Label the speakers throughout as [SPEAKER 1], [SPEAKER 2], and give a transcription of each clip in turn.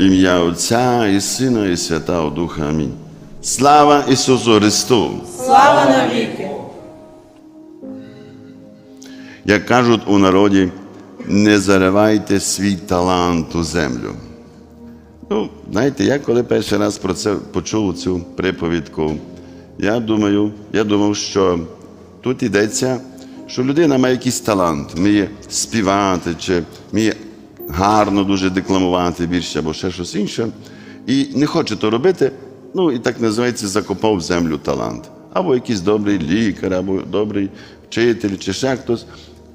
[SPEAKER 1] Ім'я Отця і Сина, і Святого Духа. Амінь. Слава Ісусу Христу!
[SPEAKER 2] Слава навіки!
[SPEAKER 1] Як кажуть у народі, не заривайте свій талант у землю. Ну, знаєте, я коли перший раз про це почув цю приповідку, я думаю, я думав, що тут йдеться, що людина має якийсь талант, вміє співати, чи вміє гарно дуже декламувати вірші або ще щось інше, і не хоче то робити, ну і так називається закопав в землю талант. Або якийсь добрий лікар, або добрий вчитель, чи ще хтось.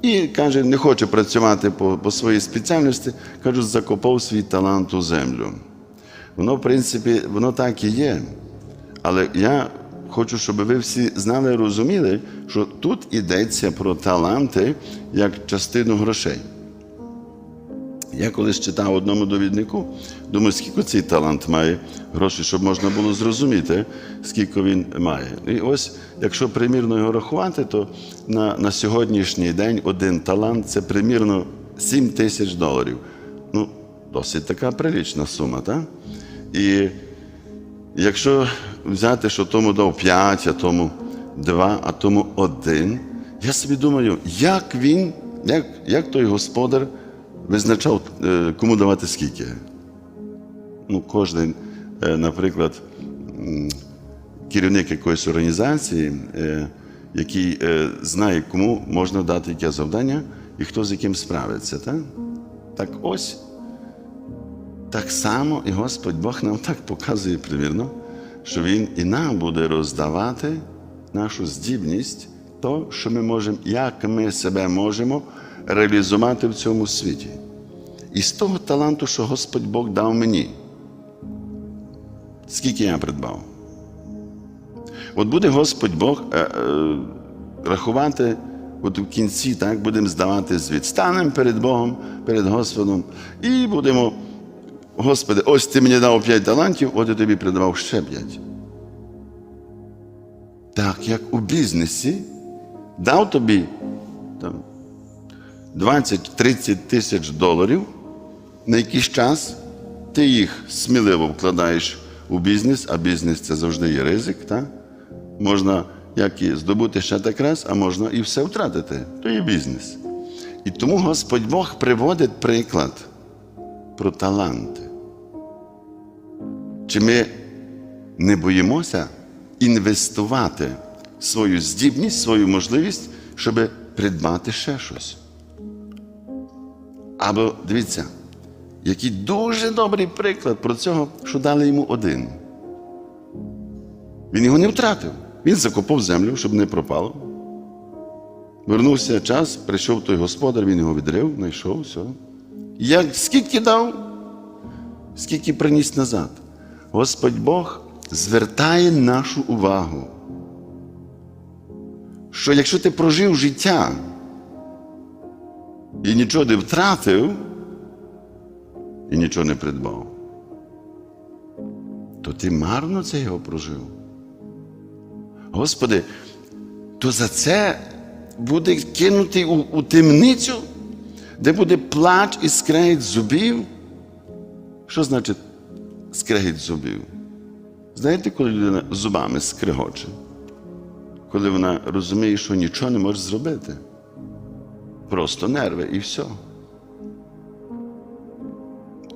[SPEAKER 1] І каже, не хоче працювати по, по своїй спеціальності, кажуть, закопав свій талант у землю. Воно, в принципі, воно так і є. Але я хочу, щоб ви всі знали і розуміли, що тут йдеться про таланти як частину грошей. Я колись читав одному довіднику, думаю, скільки цей талант має грошей, щоб можна було зрозуміти, скільки він має. І ось, якщо примірно його рахувати, то на, на сьогоднішній день один талант це примірно 7 тисяч доларів. Ну, досить така прилічна сума, так? І якщо взяти, що тому дав 5, а тому 2, а тому 1, я собі думаю, як він, як, як той господар визначав, е, кому давати скільки. Ну, кожен, е, наприклад, керівник якоїсь організації, е, який знає, кому можна дати яке завдання і хто з яким справиться. Так, так ось. Так само і Господь Бог нам так показує примірно, що Він і нам буде роздавати нашу здібність, то, що ми можемо, як ми себе можемо реалізувати в цьому світі. І з того таланту, що Господь Бог дав мені, скільки я придбав. От буде Господь Бог е, е, рахувати от в кінці, так, будемо здавати звіт. Станемо перед Богом, перед Господом і будемо. Господи, ось ти мені дав п'ять талантів, от я тобі придавав ще п'ять. Так як у бізнесі дав тобі там, 20-30 тисяч доларів, на якийсь час ти їх сміливо вкладаєш у бізнес, а бізнес це завжди є ризик. Так? Можна як і здобути ще так раз, а можна і все втратити. То є бізнес. І тому Господь Бог приводить приклад про таланти. Чи ми не боїмося інвестувати свою здібність, свою можливість, щоб придбати ще щось? Або дивіться, який дуже добрий приклад про цього, що дали йому один. Він його не втратив. Він закопав землю, щоб не пропало. Вернувся час, прийшов той господар, він його відрив, знайшов, все. Як скільки дав, скільки приніс назад. Господь Бог звертає нашу увагу, що якщо ти прожив життя і нічого не втратив, і нічого не придбав, то ти марно це його прожив. Господи, то за це буде кинутий у, у темницю, де буде плач і скрегіт зубів. Що значить скрегіт зубів? Знаєте, коли людина зубами скрегоче? Коли вона розуміє, що нічого не може зробити. Просто нерви і все.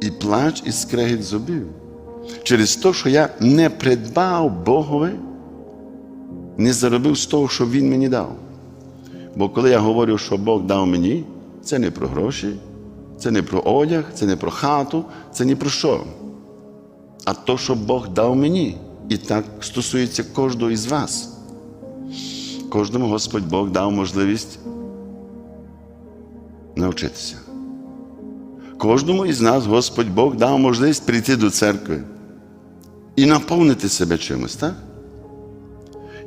[SPEAKER 1] І плач і скрегіт зубів. Через те, що я не придбав Богові, не заробив з того, що Він мені дав. Бо коли я говорю, що Бог дав мені, це не про гроші, це не про одяг, це не про хату, це ні про що. А то, що Бог дав мені. І так стосується кожного із вас. Кожному Господь Бог дав можливість навчитися. Кожному із нас Господь Бог дав можливість прийти до церкви і наповнити себе чимось, так?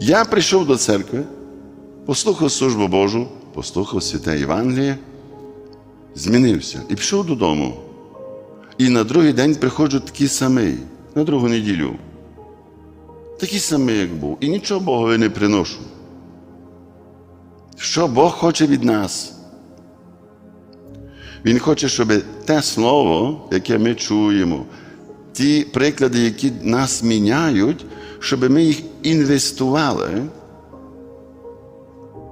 [SPEAKER 1] Я прийшов до церкви, послухав службу Божу, послухав святе Євангеліє, змінився і пішов додому. І на другий день приходжу такий самий, на другу неділю. Такий самий, як був. І нічого Богові не приношу. Що Бог хоче від нас? Він хоче, щоб те слово, яке ми чуємо, ті приклади, які нас міняють, щоб ми їх інвестували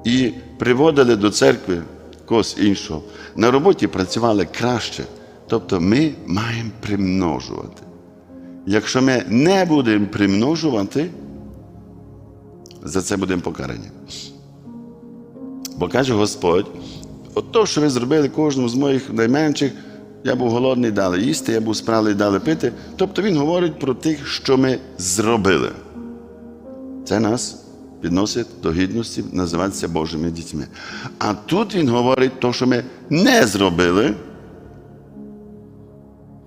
[SPEAKER 1] і приводили до церкви когось іншого. На роботі працювали краще. Тобто ми маємо примножувати. Якщо ми не будемо примножувати, за це будемо покарані. Бо каже Господь, от то, що ви зробили кожному з моїх найменших, я був голодний, дали їсти, я був спралий, дали пити. Тобто він говорить про тих, що ми зробили. Це нас підносить до гідності називатися Божими дітьми. А тут він говорить то, що ми не зробили.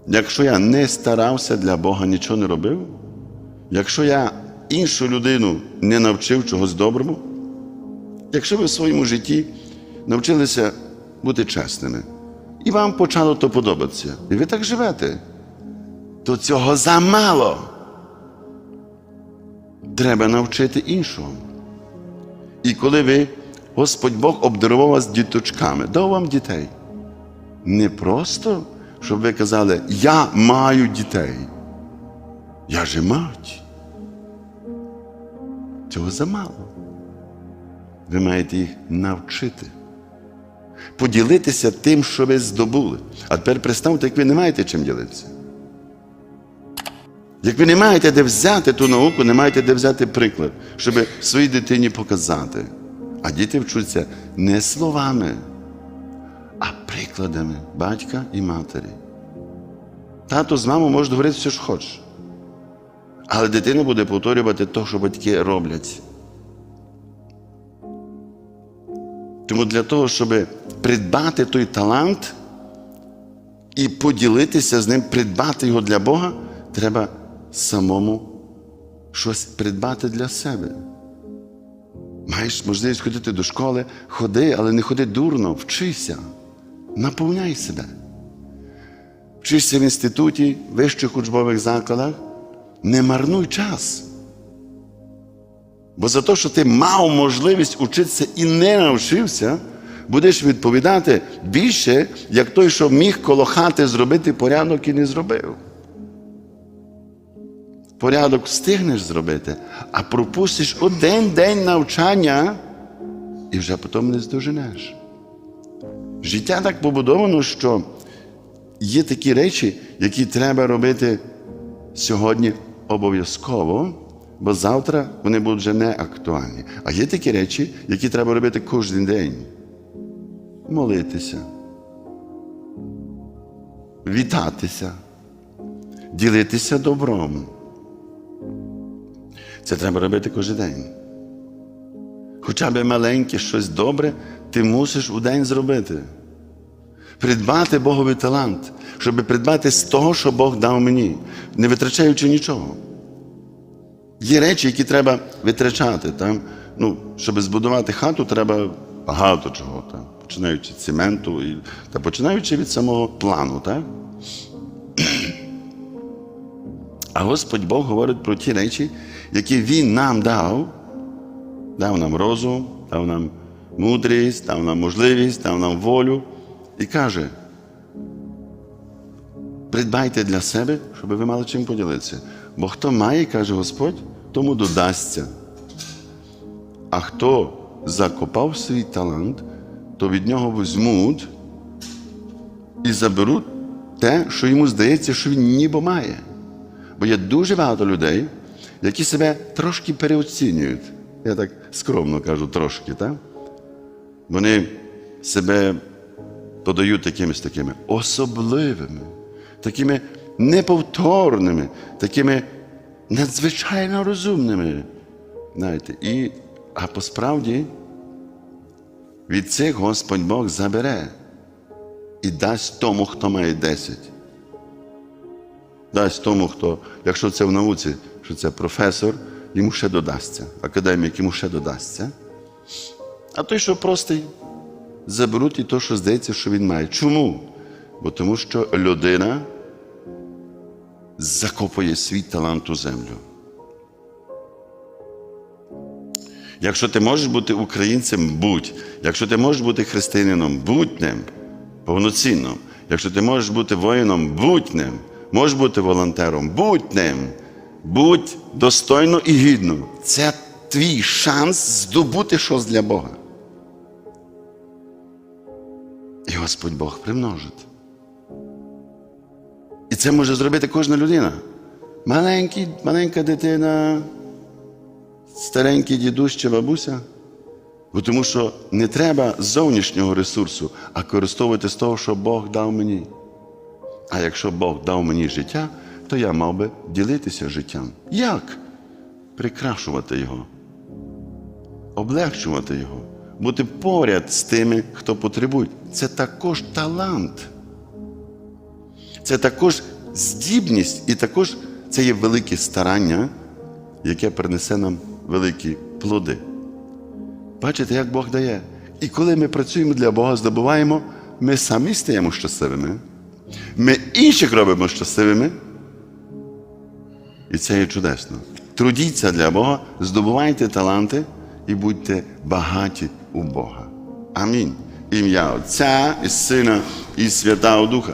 [SPEAKER 1] Якщо я не старався для Бога, нічого не робив, якщо я іншу людину не навчив чогось доброму, якщо ви в своєму житті навчилися бути чесними, і вам почало то подобатися, і ви так живете, то цього замало. Треба навчити іншого. І коли ви, Господь Бог обдарував вас діточками, дав вам дітей. Не просто, щоб ви казали, я маю дітей. Я же мать. Цього замало. Ви маєте їх навчити. Поділитися тим, що ви здобули. А тепер представте, як ви не маєте чим ділитися. Як ви не маєте де взяти ту науку, не маєте де взяти приклад, щоб своїй дитині показати. А діти вчуться не словами, а прикладами батька і матері. Тато з мамою може говорити все, що хоче. Але дитина буде повторювати те, що батьки роблять. Тому для того, щоб придбати той талант і поділитися з ним, придбати його для Бога, треба самому щось придбати для себе. Маєш можливість ходити до школи, ходи, але не ходи дурно, вчися, наповняй себе. Вчишся в інституті, вищих учбових закладах, не марнуй час. Бо за те, що ти мав можливість учитися і не навчився, будеш відповідати більше, як той, що міг коло хати зробити порядок і не зробив. Порядок встигнеш зробити, а пропустиш один день навчання і вже потім не здоженеш. Життя так побудовано, що є такі речі, які треба робити сьогодні обов'язково, бо завтра вони будуть вже не актуальні. А є такі речі, які треба робити кожен день. Молитися, вітатися, ділитися добром. Це треба робити кожен день. Хоча б маленьке щось добре, ти мусиш у день зробити. Придбати Богові талант, щоб придбати з того, що Бог дав мені, не витрачаючи нічого. Є речі, які треба витрачати. Там, ну, щоб збудувати хату, треба багато чого. Там, починаючи з цементу і, та починаючи від самого плану. Так? А Господь Бог говорить про ті речі, які Він нам дав, дав нам розум, дав нам мудрість, дав нам можливість, дав нам волю і каже: придбайте для себе, щоб ви мали чим поділитися. Бо хто має, каже Господь, тому додасться. А хто закопав свій талант, то від нього візьмуть і заберуть те, що йому здається, що він ніби має. Бо є дуже багато людей, які себе трошки переоцінюють. Я так скромно кажу, трошки, так? Вони себе подають такимись такими особливими, такими неповторними, такими надзвичайно розумними. Знаєте, і, А посправді від цих Господь Бог забере і дасть тому, хто має десять. Дасть тому, хто, якщо це в науці, що це професор, йому ще додасться, академік йому ще додасться. А той, що простий, заберуть і то, що здається, що він має. Чому? Бо тому що людина закопує свій талант у землю. Якщо ти можеш бути українцем, будь. Якщо ти можеш бути християнином, будь ним повноцінно. Якщо ти можеш бути воїном, будь ним. Можеш бути волонтером, будь ним, будь достойно і гідно. Це твій шанс здобути щось для Бога. І Господь Бог примножить. Це може зробити кожна людина. Маленький, маленька дитина, старенький дідусь чи бабуся. Бо тому що не треба зовнішнього ресурсу, а користовувати з того, що Бог дав мені. А якщо Бог дав мені життя, то я мав би ділитися життям. Як? Прикрашувати його, облегчувати його, бути поряд з тими, хто потребує. Це також талант. Це також здібність і також це є велике старання, яке принесе нам великі плоди. Бачите, як Бог дає. І коли ми працюємо для Бога, здобуваємо, ми самі стаємо щасливими, ми інших робимо щасливими. І це є чудесно. Трудіться для Бога, здобувайте таланти і будьте багаті у Бога. Амінь. Ім'я Отця і Сина і Святого Духа.